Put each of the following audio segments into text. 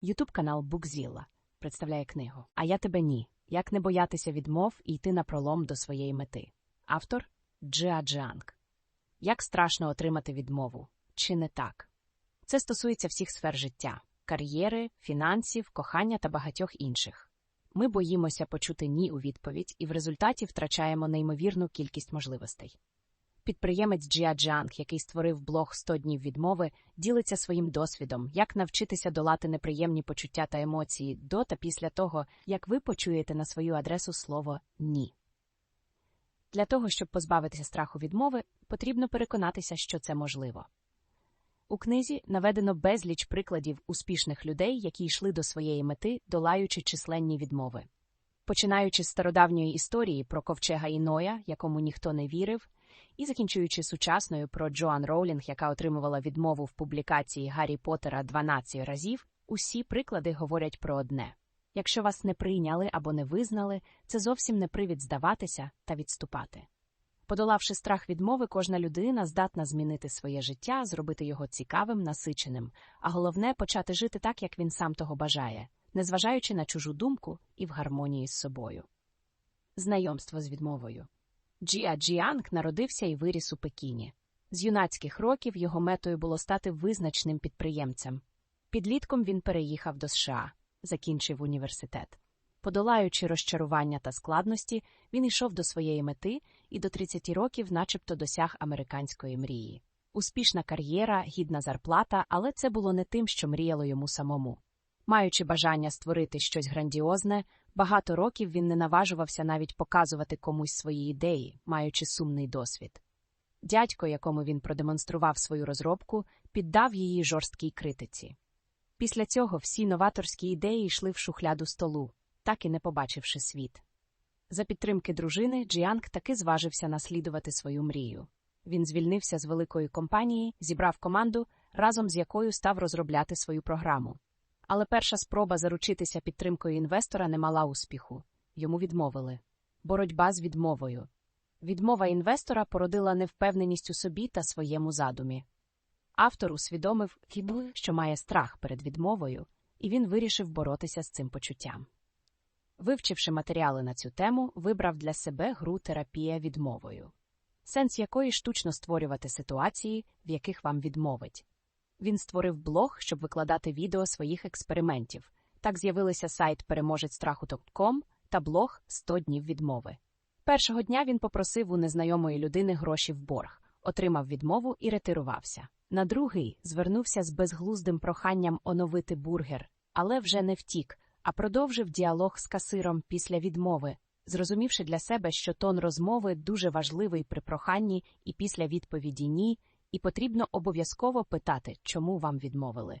Ютуб канал Букзіла представляє книгу А я тебе ні. Як не боятися відмов і йти на пролом до своєї мети. Автор Джиа Джанг. Як страшно отримати відмову? Чи не так? Це стосується всіх сфер життя кар'єри, фінансів, кохання та багатьох інших. Ми боїмося почути ні у відповідь і в результаті втрачаємо неймовірну кількість можливостей. Підприємець Джіа Джанг, який створив блог «100 днів відмови, ділиться своїм досвідом, як навчитися долати неприємні почуття та емоції до та після того, як ви почуєте на свою адресу слово ні. Для того, щоб позбавитися страху відмови, потрібно переконатися, що це можливо. У книзі наведено безліч прикладів успішних людей, які йшли до своєї мети, долаючи численні відмови. Починаючи з стародавньої історії про ковчега Іноя, якому ніхто не вірив, і закінчуючи сучасною про Джоан Роулінг, яка отримувала відмову в публікації Гаррі Поттера 12 разів, усі приклади говорять про одне якщо вас не прийняли або не визнали, це зовсім не привід здаватися та відступати. Подолавши страх відмови, кожна людина здатна змінити своє життя, зробити його цікавим, насиченим, а головне почати жити так, як він сам того бажає, незважаючи на чужу думку і в гармонії з собою. Знайомство з відмовою Джіа Джіанг народився і виріс у Пекіні. З юнацьких років його метою було стати визначним підприємцем. Підлітком він переїхав до США, закінчив університет. Подолаючи розчарування та складності, він йшов до своєї мети і до 30 років, начебто, досяг американської мрії. Успішна кар'єра, гідна зарплата, але це було не тим, що мріяло йому самому. Маючи бажання створити щось грандіозне, багато років він не наважувався навіть показувати комусь свої ідеї, маючи сумний досвід. Дядько, якому він продемонстрував свою розробку, піддав її жорсткій критиці. Після цього всі новаторські ідеї йшли в шухляду столу, так і не побачивши світ. За підтримки дружини, Джіанг таки зважився наслідувати свою мрію. Він звільнився з великої компанії, зібрав команду, разом з якою став розробляти свою програму. Але перша спроба заручитися підтримкою інвестора не мала успіху йому відмовили. Боротьба з відмовою. Відмова інвестора породила невпевненість у собі та своєму задумі. Автор усвідомив, що має страх перед відмовою, і він вирішив боротися з цим почуттям. Вивчивши матеріали на цю тему, вибрав для себе гру терапія відмовою, сенс якої штучно створювати ситуації, в яких вам відмовить. Він створив блог, щоб викладати відео своїх експериментів. Так з'явилися сайт переможецьстраху.com та блог «100 днів відмови. Першого дня він попросив у незнайомої людини гроші в борг, отримав відмову і ретирувався. На другий звернувся з безглуздим проханням оновити бургер, але вже не втік, а продовжив діалог з касиром після відмови, зрозумівши для себе, що тон розмови дуже важливий при проханні і після відповіді ні, і потрібно обов'язково питати, чому вам відмовили.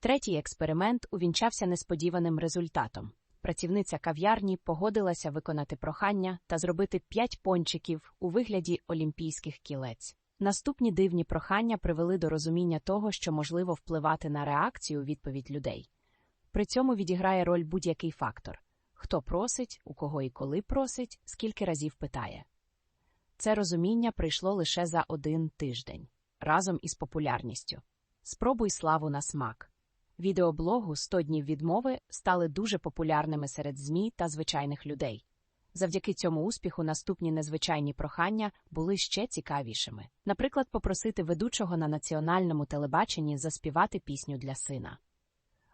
Третій експеримент увінчався несподіваним результатом. Працівниця кав'ярні погодилася виконати прохання та зробити п'ять пончиків у вигляді олімпійських кілець. Наступні дивні прохання привели до розуміння того, що можливо впливати на реакцію відповідь людей. При цьому відіграє роль будь-який фактор хто просить, у кого і коли просить, скільки разів питає. Це розуміння прийшло лише за один тиждень разом із популярністю. Спробуй славу на смак. Відеоблогу «100 днів відмови стали дуже популярними серед ЗМІ та звичайних людей. Завдяки цьому успіху наступні незвичайні прохання були ще цікавішими. Наприклад, попросити ведучого на національному телебаченні заспівати пісню для сина.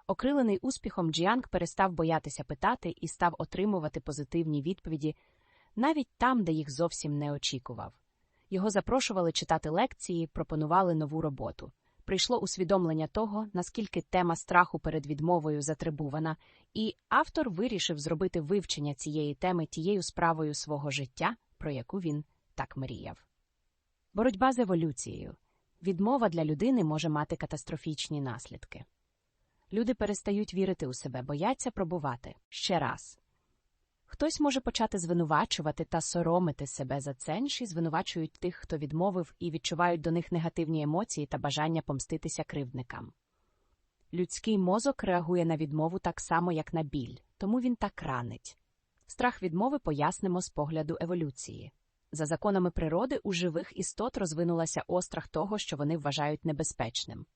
Окрилений успіхом, Джіанг перестав боятися питати і став отримувати позитивні відповіді навіть там, де їх зовсім не очікував. Його запрошували читати лекції, пропонували нову роботу. Прийшло усвідомлення того, наскільки тема страху перед відмовою затребувана, і автор вирішив зробити вивчення цієї теми тією справою свого життя, про яку він так мріяв. Боротьба з еволюцією відмова для людини може мати катастрофічні наслідки. Люди перестають вірити у себе, бояться пробувати ще раз. Хтось може почати звинувачувати та соромити себе за це, інші звинувачують тих, хто відмовив, і відчувають до них негативні емоції та бажання помститися кривдникам. Людський мозок реагує на відмову так само, як на біль, тому він так ранить. Страх відмови пояснимо з погляду еволюції. За законами природи у живих істот розвинулася острах того, що вони вважають небезпечним.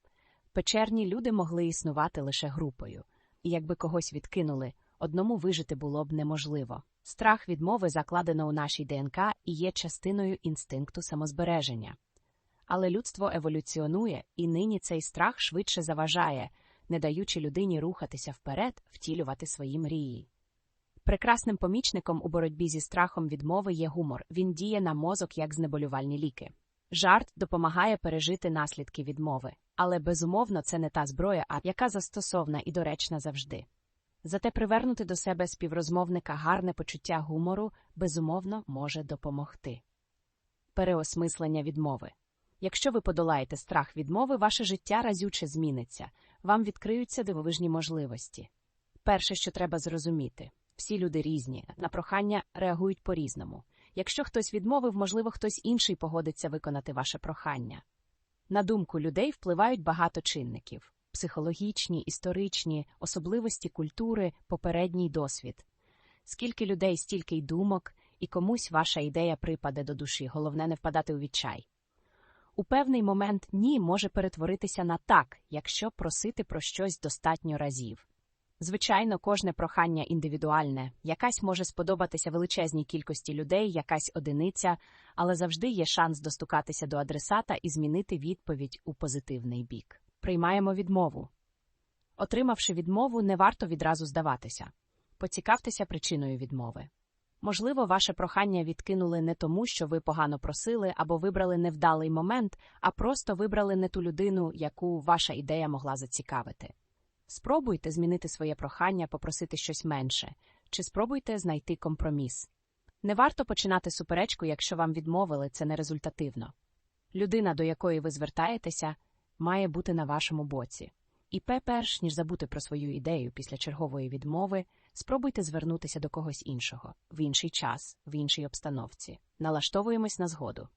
Печерні люди могли існувати лише групою, і якби когось відкинули, одному вижити було б неможливо. Страх відмови закладено у нашій ДНК і є частиною інстинкту самозбереження. Але людство еволюціонує, і нині цей страх швидше заважає, не даючи людині рухатися вперед, втілювати свої мрії. Прекрасним помічником у боротьбі зі страхом відмови є гумор. Він діє на мозок як знеболювальні ліки. Жарт допомагає пережити наслідки відмови, але безумовно це не та зброя, яка застосовна і доречна завжди. Зате привернути до себе співрозмовника гарне почуття гумору безумовно може допомогти. Переосмислення відмови. Якщо ви подолаєте страх відмови, ваше життя разюче зміниться, вам відкриються дивовижні можливості. Перше, що треба зрозуміти всі люди різні, на прохання реагують по-різному. Якщо хтось відмовив, можливо, хтось інший погодиться виконати ваше прохання. На думку людей впливають багато чинників психологічні, історичні, особливості культури, попередній досвід. Скільки людей, стільки й думок, і комусь ваша ідея припаде до душі, головне не впадати у відчай. У певний момент ні може перетворитися на так, якщо просити про щось достатньо разів. Звичайно, кожне прохання індивідуальне, якась може сподобатися величезній кількості людей, якась одиниця, але завжди є шанс достукатися до адресата і змінити відповідь у позитивний бік. Приймаємо відмову. Отримавши відмову, не варто відразу здаватися. Поцікавтеся причиною відмови. Можливо, ваше прохання відкинули не тому, що ви погано просили або вибрали невдалий момент, а просто вибрали не ту людину, яку ваша ідея могла зацікавити. Спробуйте змінити своє прохання, попросити щось менше, чи спробуйте знайти компроміс. Не варто починати суперечку, якщо вам відмовили, це нерезультативно. Людина, до якої ви звертаєтеся, має бути на вашому боці. І перш ніж забути про свою ідею після чергової відмови, спробуйте звернутися до когось іншого, в інший час, в іншій обстановці. Налаштовуємось на згоду.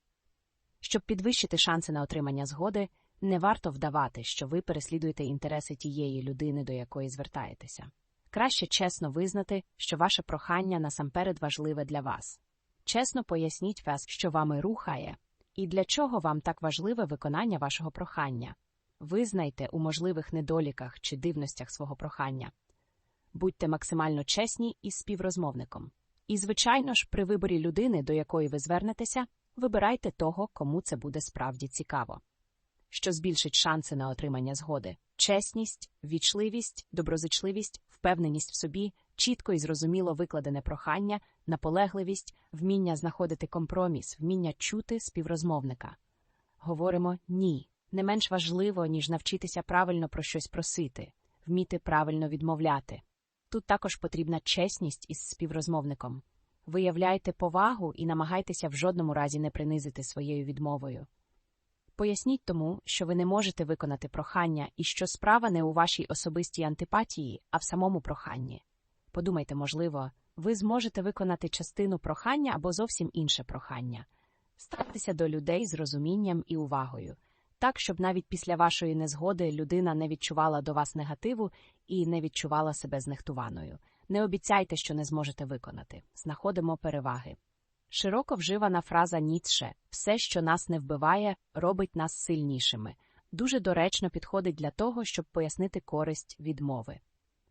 Щоб підвищити шанси на отримання згоди, не варто вдавати, що ви переслідуєте інтереси тієї людини, до якої звертаєтеся. Краще чесно визнати, що ваше прохання насамперед важливе для вас. Чесно поясніть вас, що вами рухає, і для чого вам так важливе виконання вашого прохання. Визнайте у можливих недоліках чи дивностях свого прохання. Будьте максимально чесні із співрозмовником. І, звичайно ж, при виборі людини, до якої ви звернетеся, вибирайте того, кому це буде справді цікаво що збільшить шанси на отримання згоди. Чесність, вічливість, доброзичливість, впевненість в собі, чітко і зрозуміло викладене прохання, наполегливість, вміння знаходити компроміс, вміння чути співрозмовника. Говоримо ні. Не менш важливо, ніж навчитися правильно про щось просити, вміти правильно відмовляти. Тут також потрібна чесність із співрозмовником. Виявляйте повагу і намагайтеся в жодному разі не принизити своєю відмовою. Поясніть тому, що ви не можете виконати прохання і що справа не у вашій особистій антипатії, а в самому проханні. Подумайте, можливо, ви зможете виконати частину прохання або зовсім інше прохання. Ставтеся до людей з розумінням і увагою, так, щоб навіть після вашої незгоди людина не відчувала до вас негативу і не відчувала себе знехтуваною. Не обіцяйте, що не зможете виконати. Знаходимо переваги. Широко вживана фраза Ніцше все, що нас не вбиває, робить нас сильнішими, дуже доречно підходить для того, щоб пояснити користь відмови.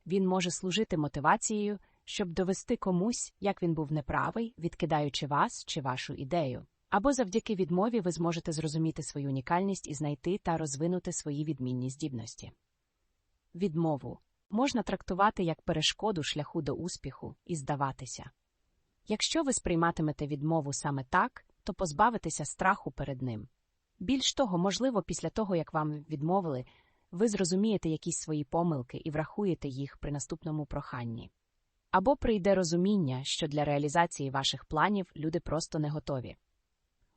Він може служити мотивацією, щоб довести комусь, як він був неправий, відкидаючи вас чи вашу ідею. Або завдяки відмові ви зможете зрозуміти свою унікальність і знайти та розвинути свої відмінні здібності. Відмову можна трактувати як перешкоду шляху до успіху і здаватися. Якщо ви сприйматимете відмову саме так, то позбавитеся страху перед ним. Більш того, можливо, після того, як вам відмовили, ви зрозумієте якісь свої помилки і врахуєте їх при наступному проханні. Або прийде розуміння, що для реалізації ваших планів люди просто не готові.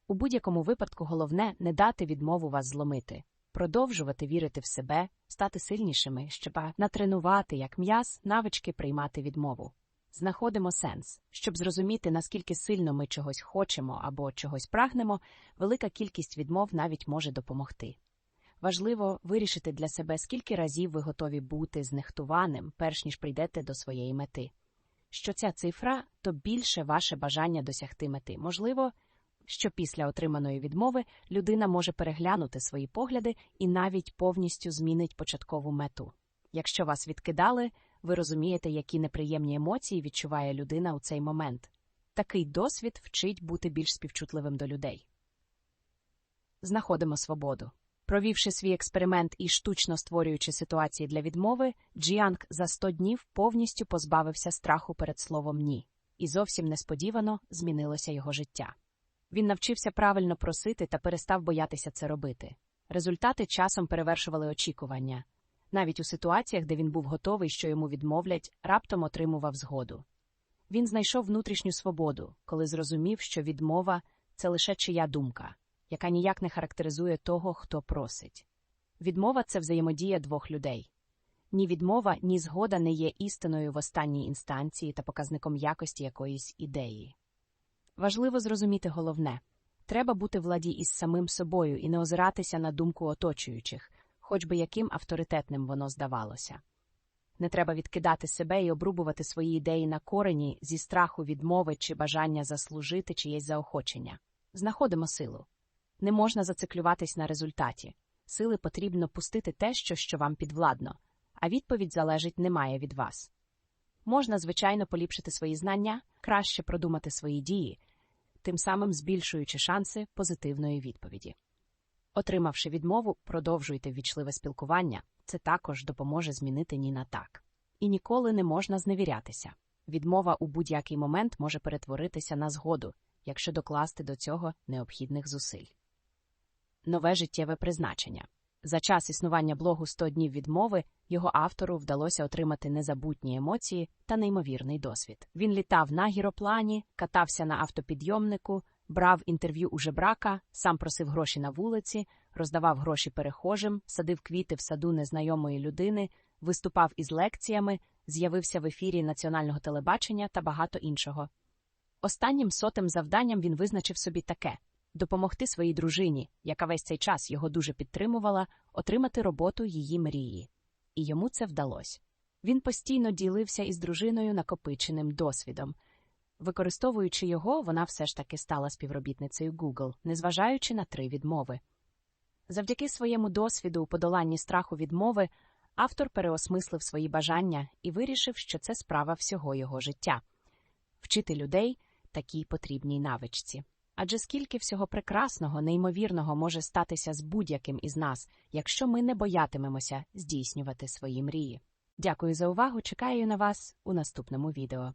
У будь-якому випадку головне не дати відмову вас зломити, продовжувати вірити в себе, стати сильнішими, щоб натренувати як м'яз навички приймати відмову. Знаходимо сенс, щоб зрозуміти, наскільки сильно ми чогось хочемо або чогось прагнемо, велика кількість відмов навіть може допомогти. Важливо вирішити для себе, скільки разів ви готові бути знехтуваним, перш ніж прийдете до своєї мети. Що ця цифра, то більше ваше бажання досягти мети. Можливо, що після отриманої відмови людина може переглянути свої погляди і навіть повністю змінить початкову мету. Якщо вас відкидали, ви розумієте, які неприємні емоції відчуває людина у цей момент. Такий досвід вчить бути більш співчутливим до людей. Знаходимо свободу. Провівши свій експеримент і штучно створюючи ситуації для відмови, Джіанг за 100 днів повністю позбавився страху перед словом ні, і зовсім несподівано змінилося його життя. Він навчився правильно просити та перестав боятися це робити. Результати часом перевершували очікування. Навіть у ситуаціях, де він був готовий, що йому відмовлять, раптом отримував згоду. Він знайшов внутрішню свободу, коли зрозумів, що відмова це лише чия думка, яка ніяк не характеризує того, хто просить. Відмова це взаємодія двох людей. Ні відмова, ні згода не є істиною в останній інстанції та показником якості якоїсь ідеї. Важливо зрозуміти головне треба бути в ладі із самим собою і не озиратися на думку оточуючих, хоч би яким авторитетним воно здавалося. Не треба відкидати себе і обрубувати свої ідеї на корені зі страху відмови чи бажання заслужити чиєсь заохочення. Знаходимо силу. Не можна зациклюватись на результаті. Сили потрібно пустити те, що, що вам підвладно, а відповідь залежить немає від вас. Можна, звичайно, поліпшити свої знання, краще продумати свої дії, тим самим збільшуючи шанси позитивної відповіді. Отримавши відмову, продовжуйте ввічливе спілкування, це також допоможе змінити ні на так. І ніколи не можна зневірятися. Відмова у будь-який момент може перетворитися на згоду, якщо докласти до цього необхідних зусиль. Нове життєве призначення. За час існування блогу «100 днів відмови його автору вдалося отримати незабутні емоції та неймовірний досвід. Він літав на гіроплані, катався на автопідйомнику, брав інтерв'ю у жебрака, сам просив гроші на вулиці, роздавав гроші перехожим, садив квіти в саду незнайомої людини, виступав із лекціями, з'явився в ефірі національного телебачення та багато іншого. Останнім сотим завданням він визначив собі таке допомогти своїй дружині, яка весь цей час його дуже підтримувала, отримати роботу її мрії. І йому це вдалося. Він постійно ділився із дружиною накопиченим досвідом. Використовуючи його, вона все ж таки стала співробітницею Google, незважаючи на три відмови. Завдяки своєму досвіду у подоланні страху відмови автор переосмислив свої бажання і вирішив, що це справа всього його життя вчити людей такій потрібній навичці. Адже скільки всього прекрасного, неймовірного може статися з будь-яким із нас, якщо ми не боятимемося здійснювати свої мрії. Дякую за увагу. Чекаю на вас у наступному відео.